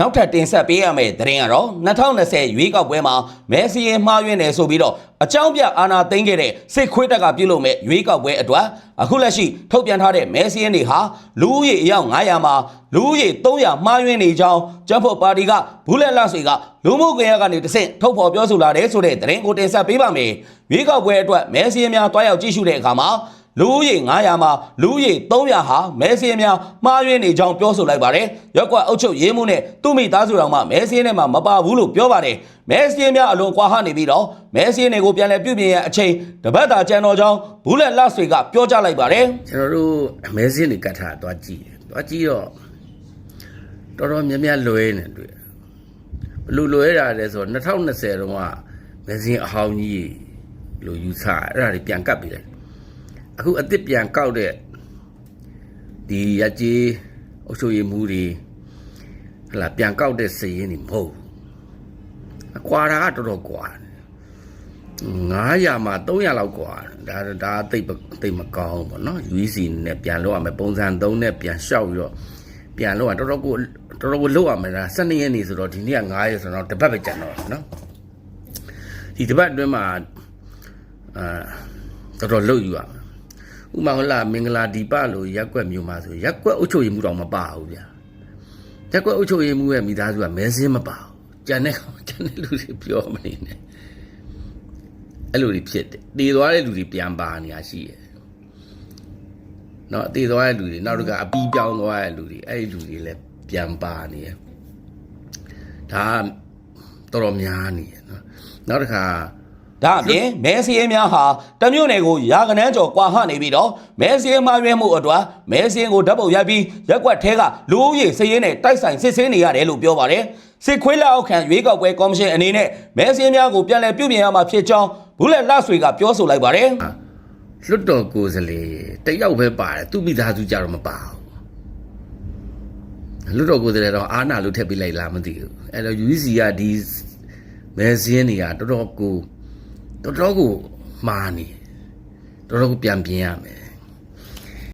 နောက်ထပ်တင်ဆက်ပေးရမယ့်သတင်းကတော့2020ရွေးကောက်ပွဲမှာမဲစီရင်မှားယွင်းတယ်ဆိုပြီးတော့အကြောင်းပြအာဏာသိမ်းခဲ့တဲ့စစ်ခွေးတပ်ကပြုလုပ်မဲ့ရွေးကောက်ပွဲအတွက်အခုလက်ရှိထုတ်ပြန်ထားတဲ့မဲစီရင်တွေဟာလူဦးရေအယောက်900မှာလူဦးရေ300မှားယွင်းနေကြောင်းကျန်းဖို့ပါတီကဘူးလက်လဆွေကလူမှုကွန်ရက်ကနေတဆင့်ထုတ်ဖော်ပြောဆိုလာတယ်ဆိုတဲ့သတင်းကိုတင်ဆက်ပေးပါမယ်ရွေးကောက်ပွဲအတွက်မဲစီရင်များတွားရောက်ကြည့်ရှုတဲ့အခါမှာ လူဦးရေ900မှာလူဦးရေ300ဟာမဲစင်းများမှားယွင်းနေကြောင်းပြောဆိုလိုက်ပါတယ်။ရက်ကွက်အုပ်ချုပ်ရေးမှုနဲ့သူ့မိသားစုတော်မှမဲစင်းထဲမှာမပါဘူးလို့ပြောပါတယ်။မဲစင်းများအလွန်ကွာဟနေပြီးတော့မဲစင်းတွေကိုပြန်လည်ပြုပြင်ရအချိန်တပတ်တာကြံတော်ကြောင်းဘူးလက်လဆွေကပြောကြားလိုက်ပါတယ်ကျွန်တော်တို့အမဲစင်းတွေကတ်ထားသွားကြည့်တယ်သွားကြည့်တော့တော်တော်များများလွဲနေတွေ့ဘလို့လွဲတာလဲဆိုတော့2020တုန်းကမဲစင်းအဟောင်းကြီးလို့ယူဆအဲ့ဒါတွေပြန်ကတ်ပြီးတယ် အခုအစ်စ်ပြန်ကောက်တဲ့ဒီရကြီးအုပ်ချုပ်ရေးမှုတွေဟလာပြန်ကောက်တဲ့စည်ရင်းတွေမဟုတ်ဘူးအကွာတာကတော်တော်ကွာတယ် 900မှာ300လောက်กว่าဒါဒါတိတ်ပတိတ်မကောင်းဘူးเนาะ UEC နဲ့ပြန်လောက်ရမယ်ပုံစံ3နဲ့ပြန်လျှောက်ပြီးတော့ပြန်လောက်ရတော်တော်ကိုတော်တော်ကိုလောက်ရမယ်ဒါ12ရက်နေဆိုတော့ဒီနေ့က9ရက်ဆိုတော့တပတ်ပဲကျန်တော့တယ်เนาะဒီတပတ်အတွင်းမှာအာတော်တော်လောက်ယူရမယ် ် ဥမာဟုတ်လားမင်္ဂလာဒီပလို့ရက်ွက်မျိုးမှာဆိုရက်ွက်အုပ်ချုပ်ရေးမှုတော့မပါဘူးဗျာရက်ွက်အုပ်ချုပ်ရေးမှုရဲ့မိသားစုကမဲစင်းမပါဘူးကြံတဲ့ကောင်ကြံတဲ့လူတွေပြောမနေနဲ့အဲ့လိုတွေဖြစ်တယ်တည်သွားတဲ့လူတွေပြန်ပါနေတာရှိတယ်နော်တည်သွားတဲ့လူတွေနောက်တကအပီးပြောင်းသွားတဲ့လူတွေအဲ့ဒီလူတွေလည်းပြန်ပါနေတယ်ဒါတော်တော်များနေတယ်နော်နောက်တစ်ခါ ဒါအပြင်မဲစင်းများဟာတမျိုးနယ်ကိုရာကနန်းကျော်ကွာဟနေပြီးတော့မဲစင်းမှားယွင်းမှုအတွက်မဲစင်းကိုဓာတ်ပုံရိုက်ပြီးရက်ကွက်ထဲကလူဦးရေစည်ရင်းနဲ့တိုက်ဆိုင်စစ်ဆေးနေရတယ်လို့ပြောပါတယ်။စစ်ခွေးလက်အောက်ခံရွေးကောက်ပွဲကော်မရှင်အနေနဲ့မဲစင်းများကိုပြန်လည်ပြုပြင်ရမှာဖြစ်ကြောင်းဘူးလက်လဆွေကပြောဆိုလိုက်ပါတယ်။လွတ်တော်ကိုယ်စလေတယောက်ပဲပါတယ်သူ့မိသားစုကြတော့မပါဘူးလွတ်တော်ကိုယ်စလေတော့အာနာလို့ထည့်ပေးလိုက်လားမသိဘူးအဲ့တော့ UEC ကဒီမဲစင်းတွေကတော်တော်ကို တော်တော်ကိုမှားနေတော်တော်ကိုပြန်ပြင်ရမယ်